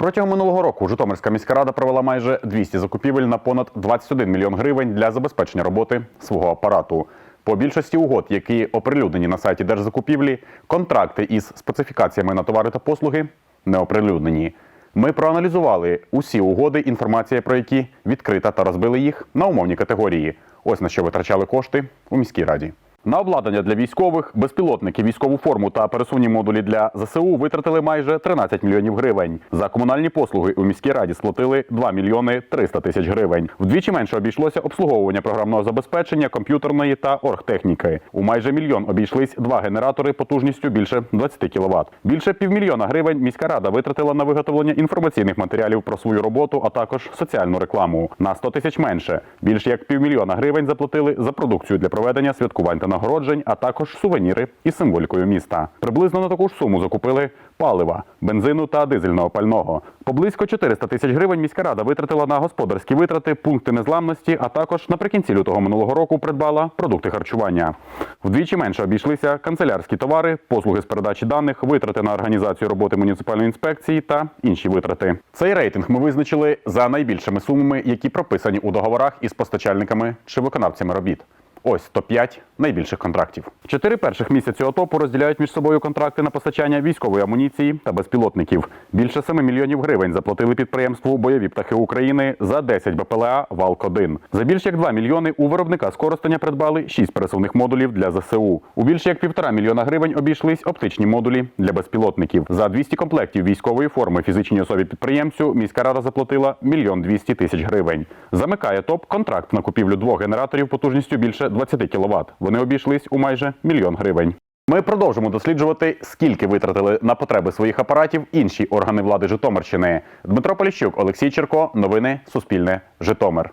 Протягом минулого року Житомирська міська рада провела майже 200 закупівель на понад 21 мільйон гривень для забезпечення роботи свого апарату. По більшості угод, які оприлюднені на сайті держзакупівлі, контракти із специфікаціями на товари та послуги не оприлюднені. Ми проаналізували усі угоди, інформація про які відкрита та розбили їх на умовні категорії. Ось на що витрачали кошти у міській раді. На обладнання для військових, безпілотники, військову форму та пересувні модулі для ЗСУ витратили майже 13 мільйонів гривень. За комунальні послуги у міській раді сплатили 2 мільйони 300 тисяч гривень. Вдвічі менше обійшлося обслуговування програмного забезпечення, комп'ютерної та оргтехніки. У майже мільйон обійшлись два генератори потужністю більше 20 кВт. Більше півмільйона гривень міська рада витратила на виготовлення інформаційних матеріалів про свою роботу, а також соціальну рекламу. На 100 тисяч менше. Більше як півмільйона гривень заплатили за продукцію для проведення святкувань та нагороджень, а також сувеніри із символікою міста. Приблизно на таку ж суму закупили палива, бензину та дизельного пального. Поблизько 400 тисяч гривень міська рада витратила на господарські витрати, пункти незламності, а також наприкінці лютого минулого року придбала продукти харчування. Вдвічі менше обійшлися канцелярські товари, послуги з передачі даних, витрати на організацію роботи муніципальної інспекції та інші витрати. Цей рейтинг ми визначили за найбільшими сумами, які прописані у договорах із постачальниками чи виконавцями робіт. Ось топ-5 найбільших контрактів. Чотири перших місяці ОТОПу розділяють між собою контракти на постачання військової амуніції та безпілотників. Більше 7 мільйонів гривень заплатили підприємству бойові птахи України за 10 БПЛА Валк-1. За більше як 2 мільйони у виробника скоростення придбали 6 пересувних модулів для ЗСУ. У більше як півтора мільйона гривень обійшлись оптичні модулі для безпілотників. За 200 комплектів військової форми фізичній особі підприємцю міська рада заплатила мільйон 200 тисяч гривень. Замикає ТОП контракт на купівлю двох генераторів потужністю більше 20 кВт. Вони обійшлись у майже мільйон гривень. Ми продовжимо досліджувати, скільки витратили на потреби своїх апаратів інші органи влади Житомирщини. Дмитро Поліщук, Олексій Черко, новини Суспільне, Житомир.